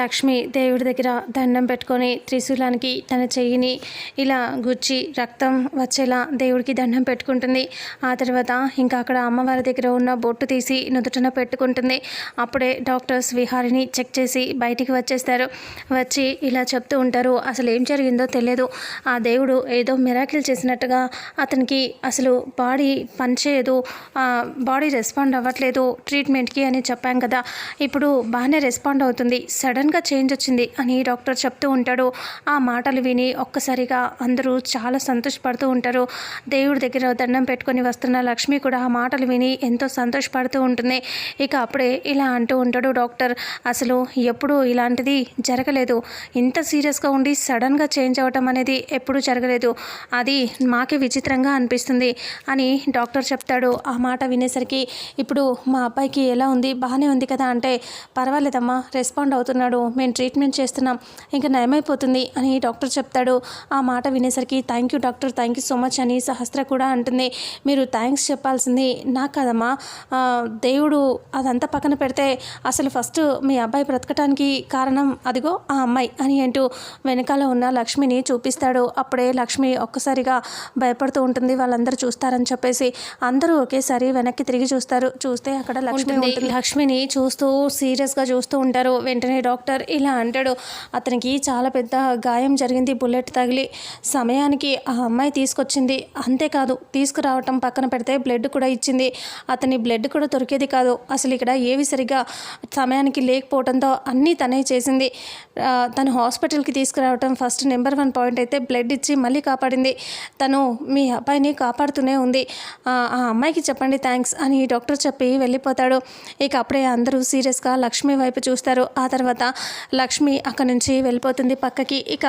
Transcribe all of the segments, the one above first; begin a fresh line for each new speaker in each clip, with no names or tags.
లక్ష్మి దేవుడి దగ్గర దండం పెట్టుకొని త్రిశూలానికి తన చెయ్యిని ఇలా గుచ్చి రక్తం వచ్చేలా దేవుడికి దండం పెట్టుకుంటుంది. ఆ తర్వాత ఇంకా అక్కడ అమ్మవారి దగ్గర ఉన్న బొట్టు తీసి నుదుటన పెట్టుకుంటుంది. అప్పుడే డాక్టర్స్ విహారిని చెక్ చేసి బయటికి వచ్చేస్తారు. వచ్చి ఇలా చెప్తూ ఉంటారు అసలు ఏం జరిగిందో తెలియదు. ఆ దేవుడు ఏదో మిరాకిల్ చేసినట్టుగా అతనికి అసలు బాడీ పనిచేయదు. బాడీ రెస్పాండ్ అవ్వట్లేదు ట్రీట్మెంట్కి అని చెప్పాం కదా. ఇప్పుడు బాగానే రెస్పాండ్ అవుతుంది. సడన్ సడన్గా చేంజ్ వచ్చింది అని డాక్టర్ చెప్తూ ఉంటాడు. ఆ మాటలు విని ఒక్కసారిగా అందరూ చాలా సంతోషపడుతూ ఉంటారు. దేవుడి దగ్గర దండం పెట్టుకొని వస్తున్న లక్ష్మి కూడా ఆ మాటలు విని ఎంతో సంతోషపడుతూ ఉంటుంది. ఇక అప్పుడే ఇలా అంటూ ఉంటాడు డాక్టర్. అసలు ఎప్పుడూ ఇలాంటిది జరగలేదు. ఇంత సీరియస్గా ఉండి సడన్గా చేంజ్ అవ్వటం అనేది ఎప్పుడూ జరగలేదు. అది మాకే విచిత్రంగా అనిపిస్తుంది అని డాక్టర్ చెప్తాడు. ఆ మాట వినేసరికి ఇప్పుడు మా అబ్బాయికి ఎలా ఉంది? బాగానే ఉంది కదా అంటే పర్వాలేదమ్మా రెస్పాండ్ అవుతున్నాడు. మేము ట్రీట్మెంట్ చేస్తున్నాం. ఇంకా నయమైపోతుంది అని డాక్టర్ చెప్తాడు. ఆ మాట వినేసరికి thank you doctor thank you so much అని సహస్ర కూడా అంటుంది. మీరు థ్యాంక్స్ చెప్పాల్సింది నాకు కదమ్మా. దేవుడు అదంతా పక్కన పెడితే అసలు ఫస్ట్ మీ అబ్బాయి బ్రతకటానికి కారణం అదిగో ఆ అమ్మాయి అని అంటూ వెనకాల ఉన్న లక్ష్మిని చూపిస్తాడు. అప్పుడే లక్ష్మి ఒక్కసారిగా భయపడుతూ ఉంటుంది. వాళ్ళందరూ చూస్తారని చెప్పేసి అందరూ ఒకేసారి వెనక్కి తిరిగి చూస్తారు. చూస్తే అక్కడ లక్ష్మి లక్ష్మిని చూస్తూ సీరియస్గా చూస్తూ ఉంటారు. వెంటనే డాక్టర్ డాక్టర్ ఇలా అంటాడు. అతనికి చాలా పెద్ద గాయం జరిగింది. బుల్లెట్ తగిలి సమయానికి ఆ అమ్మాయి తీసుకొచ్చింది. అంతేకాదు తీసుకురావటం పక్కన పెడితే బ్లడ్ కూడా ఇచ్చింది. అతని బ్లడ్ కూడా దొరికేది కాదు. అసలు ఇక్కడ ఏవి సరిగా సమయానికి లేకపోవడంతో అన్నీ తనే చేసింది. తను హాస్పిటల్కి తీసుకురావటం ఫస్ట్ నెంబర్ వన్ పాయింట్ అయితే బ్లడ్ ఇచ్చి మళ్ళీ కాపాడింది. తను మీ అబ్బాయిని కాపాడుతూనే ఉంది. ఆ అమ్మాయికి చెప్పండి థ్యాంక్స్ అని డాక్టర్ చెప్పి వెళ్ళిపోతాడు. ఇక అప్పుడే అందరూ సీరియస్గా లక్ష్మి వైపు చూస్తారు. ఆ తర్వాత లక్ష్మి అక్కడి నుంచి వెళ్ళిపోతుంది పక్కకి. ఇక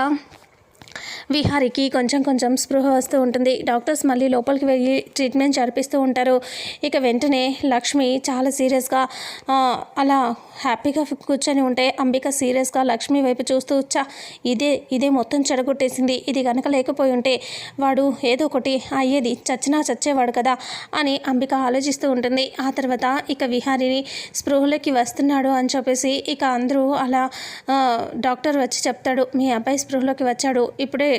విహారికి కొంచెం కొంచెం స్పృహ వస్తూ ఉంటుంది. డాక్టర్స్ మళ్ళీ లోపలికి వెళ్ళి ట్రీట్మెంట్ జరిపిస్తూ ఉంటారు. ఇక వెంటనే లక్ష్మి చాలా సీరియస్గా అలా హ్యాపీగా కూర్చొని ఉంటే అంబిక సీరియస్గా లక్ష్మి వైపు చూస్తూ చా ఇదే ఇదే మొత్తం చెడగొట్టేసింది. ఇది కనుక లేకపోయి ఉంటే వాడు ఏదో ఒకటి అయ్యేది. చచ్చినా చచ్చేవాడు కదా అని అంబిక ఆలోచిస్తూ ఉంటుంది. ఆ తర్వాత ఇక విహారిని స్పృహలోకి వస్తున్నాడు అని చెప్పేసి ఇక అందరూ అలా డాక్టర్ వచ్చి చెప్తాడు మీ అబ్బాయి స్పృహలోకి వచ్చాడు. ఇప్పుడే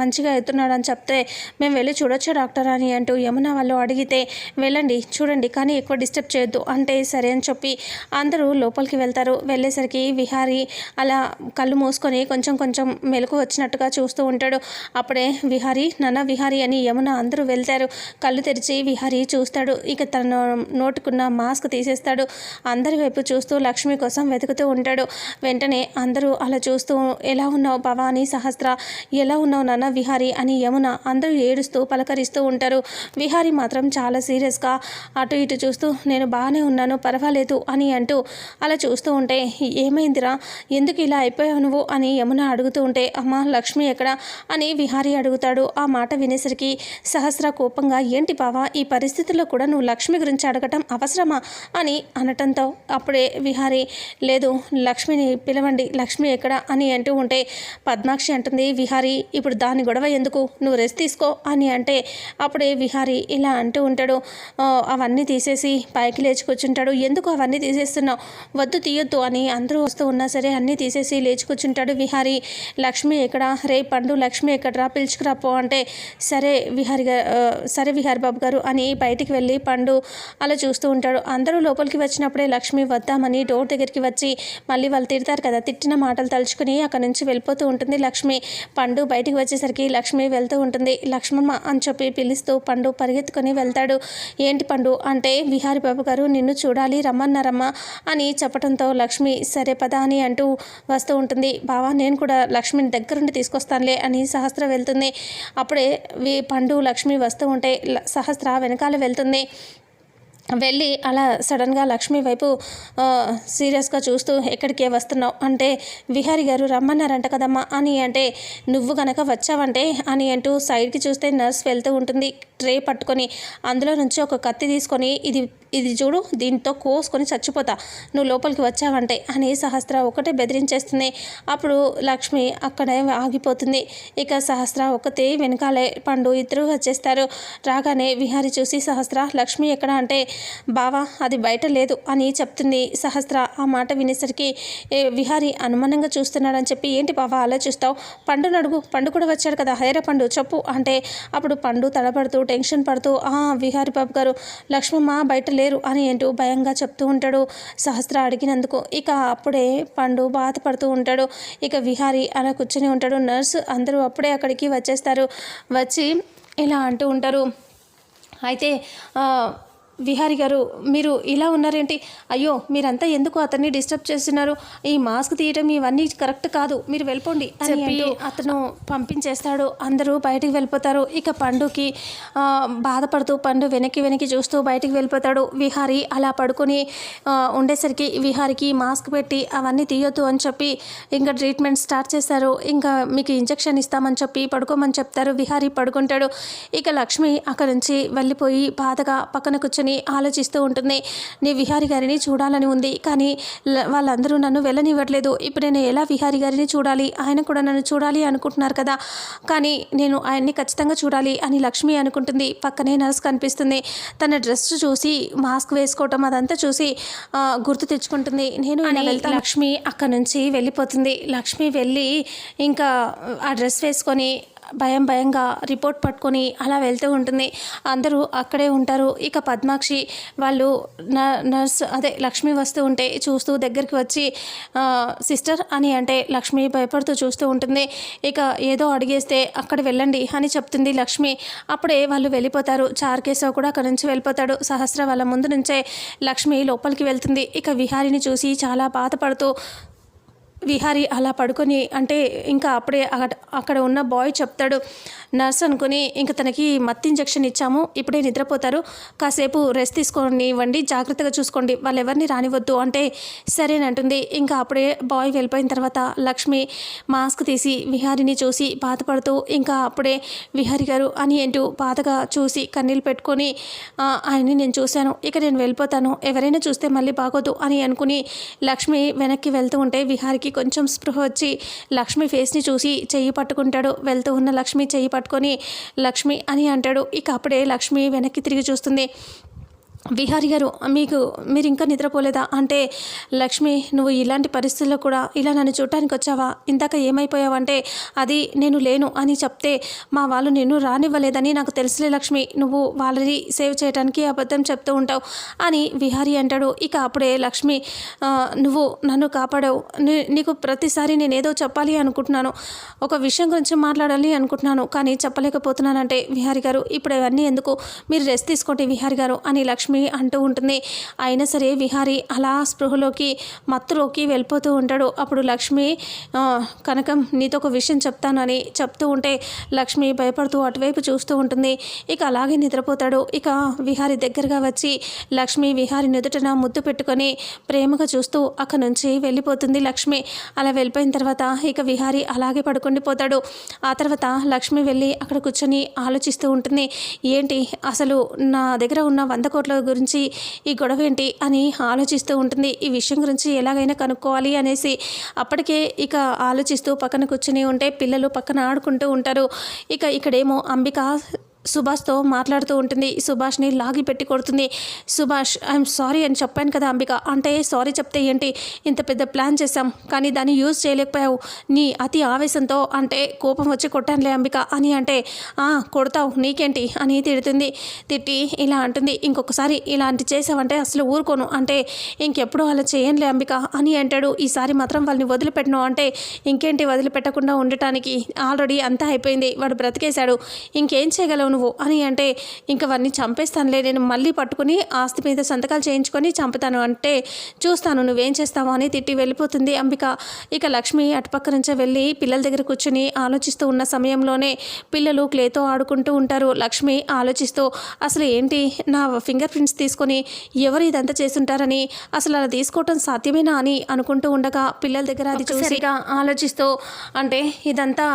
మంచిగా అవుతున్నాడు అని చెప్తే మేము వెళ్ళి చూడొచ్చా డాక్టర్ అని అంటూ యమున వాళ్ళు అడిగితే వెళ్ళండి చూడండి కానీ ఎక్కువ డిస్టర్బ్ చేయొద్దు అంటే సరే అని చెప్పి అందరూ లోపలికి వెళ్తారు. వెళ్ళేసరికి విహారి అలా కళ్ళు మూసుకొని కొంచెం కొంచెం మెలకు వచ్చినట్టుగా చూస్తూ ఉంటాడు. అప్పుడే విహారి నాన్న విహారి అని యమున అందరూ వెళ్తారు. కళ్ళు తెరిచి విహారి చూస్తాడు. ఇక తన నోటుకున్న మాస్క్ తీసేస్తాడు. అందరి వైపు చూస్తూ లక్ష్మి కోసం వెతుకుతూ ఉంటాడు. వెంటనే అందరూ అలా చూస్తూ ఎలా ఉన్నావు భవానీ సహస్ర? ఎలా ఉన్నావు నాన్న విహారి అని యమున అందరూ ఏడుస్తూ పలకరిస్తూ ఉంటారు. విహారి మాత్రం చాలా సీరియస్గా అటు ఇటు చూస్తూ నేను బాగానే ఉన్నాను పర్వాలేదు అని అంటూ అలా చూస్తూ ఉంటే ఏమైందిరా? ఎందుకు ఇలా అయిపోయావు నువ్వు? అని యమున అడుగుతూ ఉంటే అమ్మ లక్ష్మి ఎక్కడ? అని విహారి అడుగుతాడు. ఆ మాట వినేసరికి సహస్ర కోపంగా ఏంటి బావా ఈ పరిస్థితుల్లో కూడా నువ్వు లక్ష్మి గురించి అడగటం అవసరమా? అని అనటంతో అప్పుడే విహారి లేదు లక్ష్మిని పిలవండి లక్ష్మి ఎక్కడ? అని అంటూ ఉంటే పద్మాక్షి అంటుంది. విహారి ఇప్పుడు దాని గొడవ ఎందుకు? నువ్వు రెస్ట్ తీసుకో అని అంటే అప్పుడే విహారి ఇలా అంటూ ఉంటాడు. అవన్నీ తీసేసి పైకి లేచి కూర్చుంటాడు. ఎందుకు అవన్నీ తీసేస్తున్నావు? వద్దు తీయొద్దు అని అందరూ వస్తూ ఉన్నా సరే అన్నీ తీసేసి లేచి కూర్చుంటాడు విహారి. లక్ష్మి ఎక్కడ? రే పండు లక్ష్మి ఎక్కడరా? పిలుచుకురా పో అంటే సరే విహారి సరే విహారి బాబు గారు అని బయటికి వెళ్ళి పండు అలా చూస్తూ ఉంటాడు. అందరూ లోపలికి వచ్చినప్పుడే లక్ష్మి వద్దామని డోర్ దగ్గరికి వచ్చి మళ్ళీ వాళ్ళు తిడతారు కదా. తిట్టిన మాటలు తలుచుకుని అక్కడ నుంచి వెళ్ళిపోతూ ఉంటుంది లక్ష్మి. పండు బయటికి వచ్చేసరికి లక్ష్మి వెళ్తూ ఉంటుంది. లక్ష్మమ్మ అని చెప్పి పిలుస్తూ పండు పరిగెత్తుకొని వెళ్తాడు. ఏంటి పండు? అంటే విహారి బాబు గారు నిన్ను చూడాలి రమ్మన్నారమ్మా అని చెప్పడంతో లక్ష్మి సరే పదా అని అంటూ వస్తూ ఉంటుంది. బావా నేను కూడా లక్ష్మిని దగ్గరుండి తీసుకొస్తానులే అని సహస్ర వెళ్తుంది. అప్పుడే పండు లక్ష్మి వస్తూ ఉంటే సహస్ర వెనకాల వెళ్తుంది. వెళ్ళి అలా సడన్గా లక్ష్మి వైపు సీరియస్గా చూస్తూ ఎక్కడికే వస్తున్నావు? అంటే విహారి గారు రమ్మన్నారంట కదమ్మా అని అంటే నువ్వు గనక వచ్చావంటే అని అంటూ సైడ్కి చూస్తే నర్స్ వెళ్తూ ఉంటుంది ట్రే పట్టుకొని అందులో నుంచి ఒక కత్తి తీసుకొని ఇది ఇది చూడు దీంతో కోసుకొని చచ్చిపోతా. నువ్వు లోపలికి వచ్చావంటే అని సహస్ర ఒకటే బెదిరించేస్తుంది. అప్పుడు లక్ష్మి అక్కడే ఆగిపోతుంది. ఇక సహస్ర ఒకతే వెనకాలే పండు ఇద్దరు వచ్చేస్తారు. రాగానే విహారి చూసి సహస్ర లక్ష్మి ఎక్కడ అంటే బావా అది బయట లేదు అని చెప్తుంది సహస్ర. ఆ మాట వినేసరికి "ఏ, విహారి అనుమానంగా చూస్తున్నాడని చెప్పి ఏంటి బావా అలా చూస్తావు పండు నడుగు పండు కూడా వచ్చాడు కదా. హైర పండు చెప్పు అంటే అప్పుడు పండు తడబడుతూ టెన్షన్ పడుతూ ఆ విహారి బాబు గారు లక్ష్మమ్మ బయట లేదు. లేరు అని ఏంటో భయంగా చెప్తూ ఉంటాడు. సహస్ర అడిగినందుకు ఇక అప్పుడే పండు బాధపడుతూ ఉంటాడు. ఇక విహారి అలా కూర్చొని ఉంటాడు. నర్సు అందరూ అప్పుడే అక్కడికి వచ్చేస్తారు. వచ్చి ఇలా అంటూ ఉంటారు. అయితే విహారి గారు మీరు ఇలా ఉన్నారేంటి? అయ్యో మీరంతా ఎందుకు అతన్ని డిస్టర్బ్ చేస్తున్నారు? ఈ మాస్క్ తీయటం ఇవన్నీ కరెక్ట్ కాదు. మీరు వెళ్ళిపోండి అని అతను పంపించేస్తాడు. అందరూ బయటికి వెళ్ళిపోతారు. ఇక పండుకి బాధపడుతూ పండు వెనక్కి వెనక్కి చూస్తూ బయటికి వెళ్ళిపోతాడు. విహారి అలా పడుకొని ఉండేసరికి విహారికి మాస్క్ పెట్టి అవన్నీ తీయొద్దు అని చెప్పి ఇంకా ట్రీట్మెంట్ స్టార్ట్ చేస్తారు. ఇంకా మీకు ఇంజెక్షన్ ఇస్తామని చెప్పి పడుకోమని చెప్తారు. విహారీ పడుకుంటాడు. ఇక లక్ష్మి అక్కడ నుంచి వెళ్ళిపోయి బాధగా పక్కన కూర్చొని ఆలోచిస్తూ ఉంటుంది. నీ విహారి గారిని చూడాలని ఉంది. కానీ వాళ్ళందరూ నన్ను వెళ్ళనివ్వట్లేదు. ఇప్పుడు నేను ఎలా విహారి గారిని చూడాలి? ఆయన కూడా నన్ను చూడాలి అనుకుంటున్నారు కదా. కానీ నేను ఆయన్ని ఖచ్చితంగా చూడాలి అని లక్ష్మి అనుకుంటుంది. పక్కనే నర్స్ కనిపిస్తుంది. తన డ్రెస్ చూసి మాస్క్ వేసుకోవటం అదంతా చూసి గుర్తు తెచ్చుకుంటుంది. నేను ఇలా వెళ్తాను. లక్ష్మి అక్కడ నుంచి వెళ్ళిపోతుంది. లక్ష్మి వెళ్ళి ఇంకా ఆ డ్రెస్ వేసుకొని భయం భయంగా రిపోర్ట్ పట్టుకొని అలా వెళ్తూ ఉంటుంది. అందరూ అక్కడే ఉంటారు. ఇక పద్మాక్షి వాళ్ళు న- నర్స్ అదే లక్ష్మి వస్తూ ఉంటే చూస్తూ దగ్గరికి వచ్చి సిస్టర్ అని అంటే లక్ష్మి భయపడుతూ చూస్తూ ఉంటుంది. ఇక ఏదో అడిగేస్తే అక్కడ వెళ్ళండి అని చెప్తుంది లక్ష్మి. అప్పుడే వాళ్ళు వెళ్ళిపోతారు. చార్కేశవ్ కూడా అక్కడ నుంచి వెళ్ళిపోతాడు. సహస్ర వాళ్ళ ముందు నుంచే లక్ష్మి లోపలికి వెళ్తుంది. ఇక విహారిని చూసి చాలా బాధపడుతూ విహారి అలా పడుకొని అంటే ఇంకా అప్పుడే అక్కడ- అక్కడ ఉన్న బాయ్ చెప్తాడు నర్స్ అనుకుని ఇంకా తనకి మత్తు ఇంజెక్షన్ ఇచ్చాము ఇప్పుడే నిద్రపోతారు కాసేపు రెస్ట్ తీసుకొని ఇవ్వండి జాగ్రత్తగా చూసుకోండి వాళ్ళు ఎవరిని రానివద్దు అంటే సరేనంటుంది ఇంకా అప్పుడే బాయ్ వెళ్ళిపోయిన తర్వాత లక్ష్మి మాస్క్ తీసి విహారిని చూసి బాధపడుతూ ఇంకా అప్పుడే విహారి గారు అని ఏంటూ బాధగా చూసి కన్నీళ్ళు పెట్టుకొని ఆయన్ని నేను చూశాను ఇక నేను వెళ్ళిపోతాను ఎవరైనా చూస్తే మళ్ళీ బాగోదు అని అనుకుని లక్ష్మి వెనక్కి వెళ్తూ ఉంటే విహారికి కొంచెం స్పృహ వచ్చి లక్ష్మి ఫేస్ని చూసి చెయ్యి పట్టుకుంటాడు. వెళ్తూ ఉన్న లక్ష్మి చెయ్యి పట్టుకొని లక్ష్మి అని అంటాడు. ఇక అప్పుడే లక్ష్మి వెనక్కి తిరిగి చూస్తుంది. విహారి గారు మీకు మీరు ఇంకా నిద్రపోలేదా? అంటే లక్ష్మి నువ్వు ఇలాంటి పరిస్థితుల్లో కూడా ఇలా నన్ను చూడటానికి వచ్చావా? ఇందాక ఏమైపోయావంటే అది నేను లేను అని చెప్తే మా వాళ్ళు నిన్ను రానివ్వలేదని నాకు తెలుసులే లక్ష్మి. నువ్వు వాళ్ళని సేవ్ చేయడానికి అబద్ధం చెప్తూ ఉంటావు అని విహారి అంటాడు. ఇక అప్పుడే లక్ష్మి నువ్వు నన్ను కాపాడావు. నీ- నీకు ప్రతిసారి నేను ఏదో చెప్పాలి అనుకుంటున్నాను. ఒక విషయం గురించి మాట్లాడాలి అనుకుంటున్నాను కానీ చెప్పలేకపోతున్నానంటే విహారి గారు ఇప్పుడు ఇవన్నీ ఎందుకు? మీరు రెస్ట్ తీసుకోండి విహారి గారు అని లక్ష్మి అంటూ ఉంటుంది. అయినా సరే విహారి అలా స్పృహలోకి మత్తులోకి వెళ్ళిపోతూ ఉంటాడు. అప్పుడు లక్ష్మి కనకం నీతో ఒక విషయం చెప్తానని చెప్తూ ఉంటే లక్ష్మి భయపడుతూ అటువైపు చూస్తూ ఉంటుంది. ఇక అలాగే నిద్రపోతాడు. ఇక విహారి దగ్గరగా వచ్చి లక్ష్మి విహారి నుదుటన ముద్దు పెట్టుకొని ప్రేమగా చూస్తూ అక్కడ నుంచి వెళ్ళిపోతుంది లక్ష్మి. అలా వెళ్ళిపోయిన తర్వాత ఇక విహారి అలాగే పడుకుండిపోతాడు ఆ తర్వాత లక్ష్మి వెళ్ళి అక్కడ కూర్చొని ఆలోచిస్తూ ఉంటుంది. ఏంటి? అసలు నా దగ్గర ఉన్న వంద కోట్ల గురించి ఈ గొడవ ఏంటి అని ఆలోచిస్తూ ఉంటుంది. ఈ విషయం గురించి ఎలాగైనా కనుక్కోవాలి అనేసి అప్పటికే ఇక ఆలోచిస్తూ పక్కన కూర్చుని ఉంటే పిల్లలు పక్కన ఆడుకుంటూ ఉంటారు. ఇక ఇక్కడేమో అంబిక సుభాష్తో మాట్లాడుతూ ఉంటుంది. సుభాష్ని లాగి పెట్టి కొడుతుంది. సుభాష్ ఐఎమ్ సారీ అని చెప్పాను కదా అంబిక. అంటే సారీ చెప్తే ఏంటి? ఇంత పెద్ద ప్లాన్ చేశాం. కానీ దాన్ని యూజ్ చేయలేకపోయావు. నీ అతి ఆవేశంతో అంటే కోపం వచ్చి కొట్టానులే అంబిక అని అంటే "ఆ, కొడతావు. నీకేంటి? అని తిడుతుంది. తిట్టి ఇలా అంటుంది. ఇంకొకసారి ఇలాంటి చేసావంటే అసలు ఊరుకోను. అంటే ఇంకెప్పుడు అలా చేయనులే అంబిక అని అంటాడు. ఈసారి మాత్రం వాళ్ళని వదిలిపెట్టను. అంటే ఇంకేంటి వదిలిపెట్టకుండా ఉండటానికి? ఆల్రెడీ అంతా అయిపోయింది. వాడు బ్రతికేశాడు. ఇంకేం చేయగలవు నువ్వు అని అంటే ఇంక చంపేస్తానులే. నేను మళ్ళీ పట్టుకుని ఆస్తి మీద సంతకాలు చేయించుకొని చంపుతాను. అంటే చూస్తాను నువ్వేం చేస్తావు అని తిట్టి వెళ్ళిపోతుంది అంబిక. ఇక లక్ష్మి అటుపక్క నుంచే వెళ్ళి పిల్లల దగ్గర కూర్చుని ఆలోచిస్తూ ఉన్న సమయంలోనే పిల్లలు క్లేతో ఆడుకుంటూ ఉంటారు. లక్ష్మి ఆలోచిస్తూ అసలు ఏంటి? నా ఫింగర్ ప్రింట్స్ తీసుకొని ఎవరు ఇదంతా చేసుంటారని అసలు అలా తీసుకోవటం సాధ్యమేనా? అని అనుకుంటూ ఉండగా పిల్లల దగ్గర అది చూసిగా ఆలోచిస్తూ అంటే ఇదంతా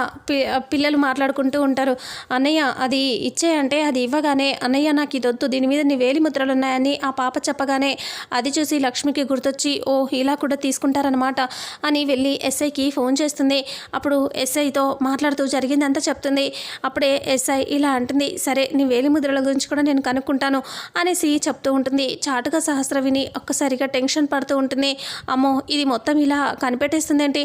పిల్లలు మాట్లాడుకుంటూ ఉంటారు. అన్నయ్య అది ఇచ్చేయంటే అది ఇవ్వగానే అన్నయ్య నాకు ఇదొద్దు దీని మీద నీ వేలి ముద్రలు ఉన్నాయని ఆ పాప చెప్పగానే అది చూసి లక్ష్మికి గుర్తొచ్చి ఓ ఇలా కూడా తీసుకుంటారనమాట అని వెళ్ళి ఎస్ఐకి ఫోన్ చేస్తుంది. అప్పుడు ఎస్ఐతో మాట్లాడుతూ జరిగిందంతా చెప్తుంది. అప్పుడే ఎస్ఐ ఇలా అంటుంది సరే నీ వేలి ముద్రల గురించి కూడా నేను కనుక్కుంటాను అనేసి చెప్తూ ఉంటుంది. చాటుగా సహస్ర విని ఒక్కసారిగా టెన్షన్ పడుతూ ఉంటుంది. అమ్మో ఇది మొత్తం ఇలా కనిపెట్టేస్తుంది ఏంటి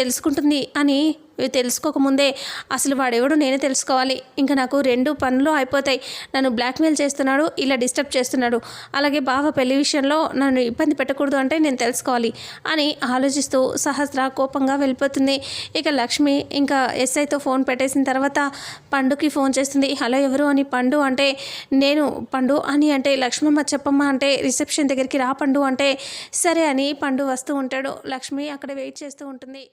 తెలుసుకుంటుంది అని తెలుసుకోకముందే అసలు వాడెవడు నేనే తెలుసుకోవాలి. ఇంకా నాకు రెండు పనులు అయిపోతాయి. నన్ను బ్లాక్మెయిల్ చేస్తున్నాడు ఇలా డిస్టర్బ్ చేస్తున్నాడు. అలాగే బావ పెళ్ళి విషయంలో నన్ను ఇబ్బంది పెట్టకూడదు అంటే నేను తెలుసుకోవాలి అని ఆలోచిస్తూ సహస్ర కోపంగా వెళ్ళిపోతుంది. ఇక లక్ష్మి ఇంకా ఎస్ఐతో ఫోన్ పెట్టేసిన తర్వాత పండుకి ఫోన్ చేస్తుంది. హలో ఎవరు అని? పండు అంటే నేను. పండు అని అంటే లక్ష్మమ్మ చెప్పమ్మ అంటే రిసెప్షన్ దగ్గరికి రా పండు అంటే సరే అని పండు వస్తూ ఉంటాడు. లక్ష్మి అక్కడ వెయిట్ చేస్తూ ఉంటుంది.